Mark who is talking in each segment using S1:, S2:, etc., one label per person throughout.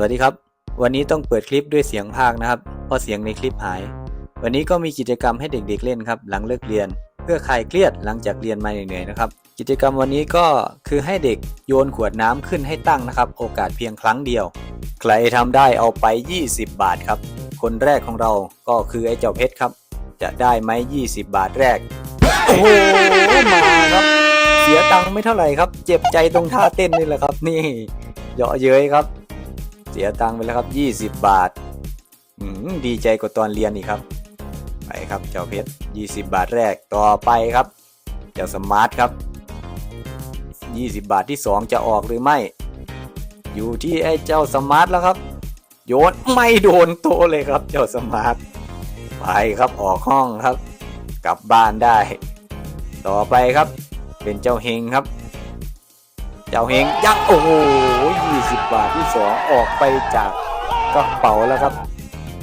S1: สวัสดีครับ วันนี้ต้องเปิดคลิปด้วยเสียงภาคนะครับ เพราะเสียงในคลิปหาย วันนี้ก็มีกิจกรรมให้เด็กๆเล่นครับหลังเลิกเรียน เพื่อคลายเครียดหลังจากเรียนมาเหนื่อยๆนะครับกิจกรรมวันนี้ก็คือให้เด็กโยนขวดน้ำขึ้นให้ตั้งนะครับ โอกาสเพียงครั้งเดียว ใครทำได้เอาไป 20 บาทครับ คนแรกของเราก็คือไอ้เจ้าเพชรครับ จะได้ไหม20 บาทแรกโอ้โหมาครับ เสียตังค์ไม่เท่าไหร่ครับ เจ็บใจตรงท่าเต้นนี่แหละครับ นี่เยาะเย้ยครับ เสียตังค์ไปแล้วครับ 20 บาทดีใจกว่าตอนเรียนอีกครับ ไปครับเจ้าเพชร 20 บาทแรกต่อไปครับ เจ้าสมาร์ทครับ 20 บาทที่ 2 จะออกหรือไม่ อยู่ที่ไอ้เจ้าสมาร์ทแล้วครับ โยนไม่โดนโตเลยครับ เจ้าสมาร์ท ไปครับออกห้องครับ กลับบ้านได้ ต่อไปครับ เป็นเจ้าเฮงครับ เจ้าเฮงยังโอ้โห20 บาทที่ 2 ออกไปจากกระเป๋าแล้วครับ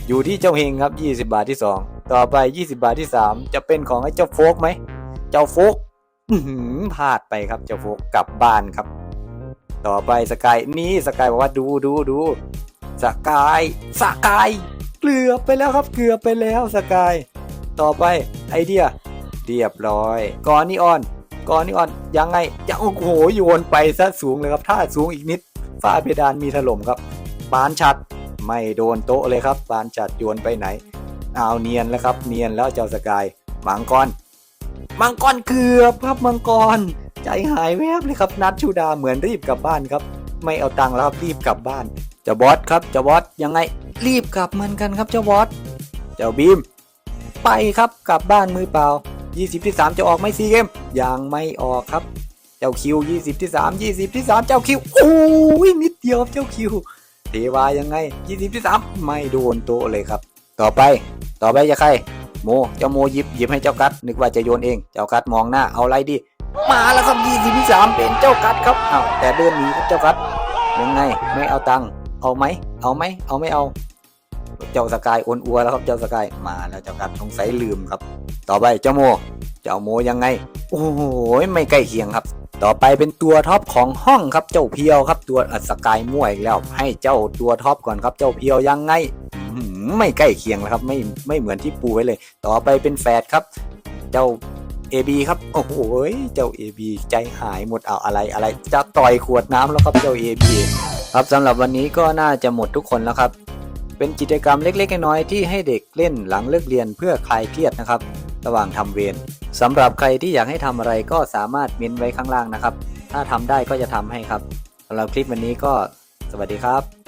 S1: อยู่ที่เจ้าเฮงครับ 20 บาทที่ 2 ต่อไป 20 บาทที่ 3 จะเป็นของไอ้เจ้าโฟกไหม เจ้าโฟกพลาดไปครับ เจ้าโฟกกลับบ้านครับ ต่อไปสกายนี่สกายบอกว่าดูดูดูสกายสกายเกือบไปแล้วครับเกือบไปแล้วสกาย ต่อไปไอเดีย เรียบร้อยกอนิออน ก่อนิออนยังไงยังโอ้โหโยนไปซะสูงเลยครับ ถ้าสูงอีกนิดฝ้าเพดานมีถล่มครับปานชัดไม่โดนโต๊ะเลยครับปานชัดโยนไปไหนเอาเนียนแล้วครับเนียนแล้วเจ้าสกายมังกรมังกรเกือบครับมังกรใจหายแวบเลยครับนัดชูดาเหมือนรีบกลับบ้านครับ ไม่เอาตังค์แล้วครับรีบกลับบ้านเจ้าบอสครับเจ้าบอสยังไงรีบกลับเหมือนกันครับเจ้าบอสเจ้าบีม ไปครับกลับบ้านมือเปล่า 20 ที่ 3 จะออกไหมซีเกมยังไม่ออกครับ เจ้าคิว 20 ที่ 3 20 ที่ 3 เจ้าคิวโอ้ยนิดเดียวเจ้าคิวเทวายังไง 20 ที่ 3 ไม่โดนโตะเลยครับ ต่อไปต่อไปจะใครโมเจ้าโมยิบหยิบให้เจ้ากัด นึกว่าจะโยนเอง เจ้ากัดมองหน้าเอาไรดี มาแล้วครับ20ที่3เป็นเจ้ากัดครับอ้าวแต่เดินหนีครับเจ้ากัดยังไงไม่เอาตังค์เอาไหมเอาไหมเอาไม่เอา เจ้าสกายโอนอัวแล้วครับเจ้าสกายมาแล้วเจ้ากัดสงสัยลืมครับ ต่อไปเจ้าโม เจ้าโมยังไง โอ้โหไม่ใกล้เคียงครับ ต่อไปเป็นตัวท็อปของห้องครับเจ้าเพียวครับ ตัวอัศกายมั่วอีกแล้ว ให้เจ้าตัวท็อปก่อนครับเจ้าเพียวยังไงไม่ใกล้เคียงแล้วครับ ไม่ไม่เหมือนที่ปูไว้เลย ต่อไปเป็นแฟดครับ เจ้า AB ครับโอ้โหเจ้า AB ใจหายหมดเอาอะไรอะไรจะต่อยขวดน้ำแล้วครับเจ้า AB ครับสำหรับวันนี้ก็น่าจะหมดทุกคนแล้วครับ เป็นกิจกรรมเล็กๆน้อยๆที่ให้เด็กเล่นหลังเลิกเรียนเพื่อคลายเครียดนะครับ ระหว่างทำเวรสำหรับใครที่อยากให้ทำอะไรก็สามารถเม้นไว้ข้างล่างนะครับ ถ้าทำได้ก็จะทำให้ครับสำหรับคลิปวันนี้ก็สวัสดีครับ